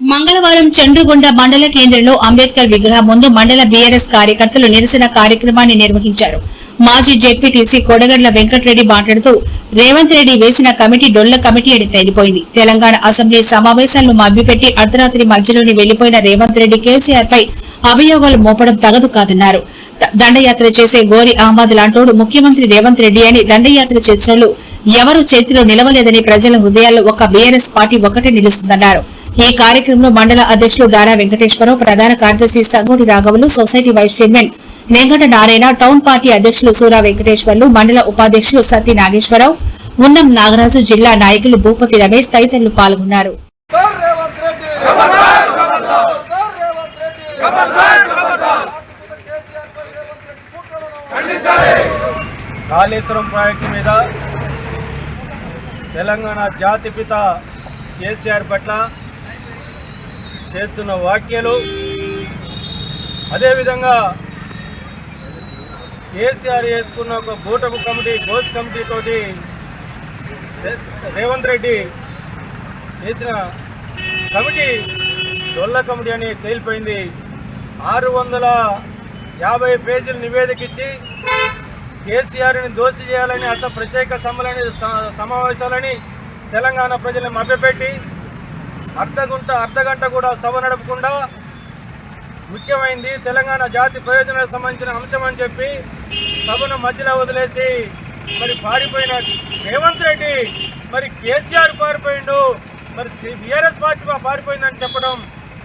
మంగళవారం చంద్రగొండ మండల కేంద్రంలో అంబేద్కర్ విగ్రహం ముందు మండల బీఆర్ఎస్ కార్యకర్తలు నిరసన కార్యక్రమాన్ని నిర్వహించారు. మాజీ జెడ్పీటీసీ కొడగడ్ల వెంకటరెడ్డి మాట్లాడుతూ రేవంత్ రెడ్డి వేసిన కమిటీ డొల్ల కమిటీ అని తేలిపోయింది. తెలంగాణ అసెంబ్లీ సమావేశాలను మభ్యపెట్టి అర్ధరాత్రి మధ్యలోని వెళ్ళిపోయిన రేవంత్ రెడ్డి కేసీఆర్ పై అభియోగాలు మోపడం తగదు కాదన్నారు. దండయాత్ర చేసే గోరి అహ్మద్ లాంటోడు ముఖ్యమంత్రి రేవంత్ రెడ్డి అని దండయాత్ర చేసినట్లు ఎవరు చేతిలో నిలవలేదని ప్రజల హృదయాల్లో ఒక బీఆర్ఎస్ పార్టీ ఒకటే నిలుస్తుందన్నారు. ఈ కార్యక్రమంలో మండల అధ్యక్షులు దారా వెంకటేశ్వరరావు ప్రధాన కార్యదర్శి Sangodi రాఘవులు society vice chairman Venkata Narayana town party అధ్యక్షులు సూరా వెంకటేశ్వర్లు మండల ఉపాధ్యక్షులు సత్య నాగేశ్వరరావు ఉన్నం నాగరాజు జిల్లా నాయకులు భూపతి రమేష్ తదితరులు పాల్గొన్నారు. కాళేశ్వరం ప్రాజెక్టు మీద తెలంగాణ జాతిపిత కేసీఆర్ పట్ల చేస్తున్న వ్యాఖ్యలు. అదేవిధంగా కేసీఆర్ వేసుకున్న ఒక బూటపు కమిటీ గోస్ కమిటీతోటి రేవంత్ రెడ్డి చేసిన కమిటీ డొల్ల కమిటీ అని తేలిపోయింది. ఆరు వందల యాభై పేజీల నివేదిక ఇచ్చి కేసీఆర్ని దోషి చేయాలని అసలు ప్రత్యేక సమ్మలని స- సమావేశాలని తెలంగాణ ప్రజల్ని మభ్యపెట్టి అర్ధగంట అర్ధగంట కూడా సభ నడపకుండా ముఖ్యమైంది తెలంగాణ జాతి ప్రయోజనాలకు సంబంధించిన అంశం అని చెప్పి సభను మధ్యలో వదిలేసి మరి పారిపోయిన రేవంత్ రెడ్డి మరి కేసీఆర్ పారిపోయిండు మరి బీఆర్ఎస్ పార్టీ పారిపోయిందని చెప్పడం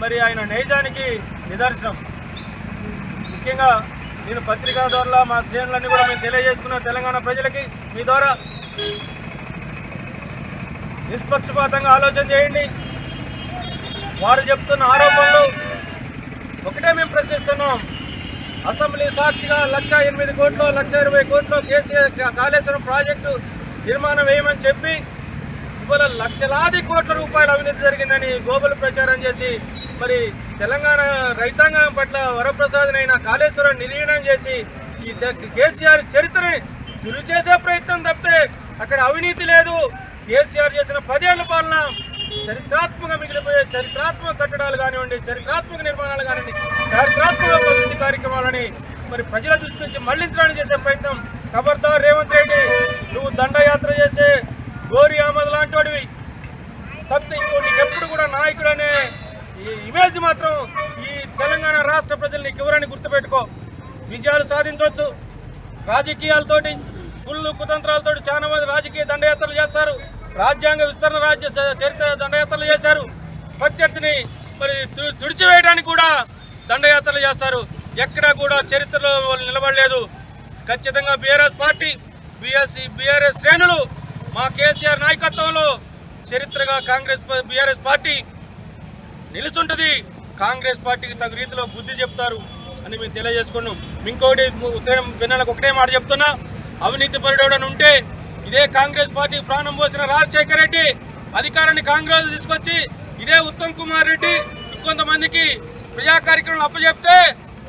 మరి ఆయన నైజానికి నిదర్శనం. ముఖ్యంగా నేను పత్రికా ద్వారా మా శ్రేణులన్నీ కూడా మేము తెలియజేసుకున్న తెలంగాణ ప్రజలకి మీ ద్వారా నిష్పక్షపాతంగా ఆలోచన చేయండి. వారు చెప్తున్న ఆరోపణలు ఒకటే మేము ప్రశ్నిస్తున్నాం. అసెంబ్లీ సాక్షిగా లక్ష ఎనిమిది కోట్లు లక్ష ఇరవై కోట్లు కేసీఆర్ కాళేశ్వరం ప్రాజెక్టు నిర్మాణం వేయమని చెప్పి ఇవాళ లక్షలాది కోట్ల రూపాయల అవినీతి జరిగిందని గోబల్ ప్రచారం చేసి మరి తెలంగాణ రైతాంగం పట్ల వరప్రసాదనైన కాళేశ్వరం నిలీనం చేసి ఈ కేసీఆర్ చరిత్రని గురి చేసే ప్రయత్నం తప్పితే అక్కడ అవినీతి లేదు. కేసీఆర్ చేసిన పదేళ్ళ పాలన చరిత్రాత్మక మిగిలిపోయే చరిత్రాత్మక కట్టడాలు కానివ్వండి చరిత్రాత్మక నిర్మాణాలు కానివ్వండి చరిత్రాత్మక అభివృద్ధి కార్యక్రమాలని మరి ప్రజల దృష్టి నుంచి మళ్ళించడానికి చేసే ప్రయత్నం ఖబర్దార్ రేవంత్ రెడ్డి. నువ్వు దండయాత్ర చేసే గోరి అహ్మద్ లాంటి వాడివి తప్పితే ఎప్పుడు కూడా నాయకుడు అనే ఈ ఇమేజ్ మాత్రం ఈ తెలంగాణ రాష్ట్ర ప్రజలు నీకు ఎవరని గుర్తుపెట్టుకో. విజయాలు సాధించవచ్చు. రాజకీయాలతోటి కుళ్ళు కుతంత్రాలతోటి చాలా మంది రాజకీయ దండయాత్రలు చేస్తారు. రాజ్యాంగ విస్తరణ రాజ్య చరిత్ర దండయాత్రలు చేశారు. ప్రత్యర్థిని మరి తుడిచివేయడానికి కూడా దండయాత్రలు చేస్తారు. ఎక్కడా కూడా చరిత్రలో వాళ్ళు నిలబడలేదు. ఖచ్చితంగా బీఆర్ఎస్ పార్టీ బీఎస్సీ బీఆర్ఎస్ శ్రేణులు మా కేసీఆర్ నాయకత్వంలో చరిత్రగా కాంగ్రెస్ బీఆర్ఎస్ పార్టీ నిలుచుంటుంది. కాంగ్రెస్ పార్టీకి తగు రీతిలో బుద్ధి చెప్తారు అని మేము తెలియజేసుకున్నాం. ఇంకోటి ఉత్తరం పిల్లలకు ఒకటే మాట చెప్తున్నా. అవినీతి పరుడని ఉంటే ఇదే కాంగ్రెస్ పార్టీ ప్రాణం పోసిన రాజశేఖర రెడ్డి అధికారాన్ని కాంగ్రెస్ తీసుకొచ్చి ఇదే ఉత్తమ్ కుమార్ రెడ్డి ఇంకొంతమందికి ప్రజా కార్యక్రమాలు అప్పచెప్తే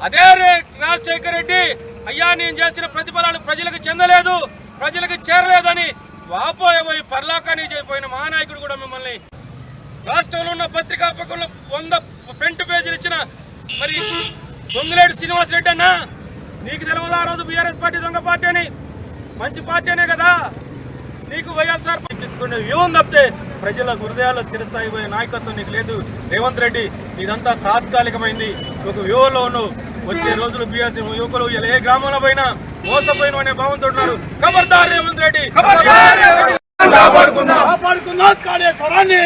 అదే రే- రాజశేఖర రెడ్డి అయ్యా నేను చేసిన ప్రతిఫలాలు ప్రజలకు చెందలేదు ప్రజలకు చేరలేదని వాపోయబోయి పర్లాకానికి చేయిపోయిన మహానాయకుడు కూడా మిమ్మల్ని. రాష్ట్రంలో ఉన్న పత్రికా పక్కన వంద ఫ్రంట్ పేజీలు ఇచ్చిన మరి దొంగలేడు శ్రీనివాస్ రెడ్డి అన్న నీకు తెలియదు ఆ రోజు బీఆర్ఎస్ పార్టీ దొంగ పార్టీ అని? మంచి పార్టీ అనే కదా. నీకు వైఎస్ఆర్ పంపించుకునే వ్యూహం తప్పితే ప్రజల హృదయాల్లో చిరస్థాయి పోయే నాయకత్వం నీకు లేదు. రేవంత్ రెడ్డి ఇదంతా తాత్కాలికమైంది. ఒక వ్యూహంలో ఉన్నావు. వచ్చే రోజులు బీఆర్ఎస్ యువకులు ఏ గ్రామంలో పోయినా మోసపోయిన అనే భావంతో ఉన్నారు. ఖబర్దార్ రేవంత్ రెడ్డి. కాపాడుకుందాం. కాళేశ్వరాన్ని.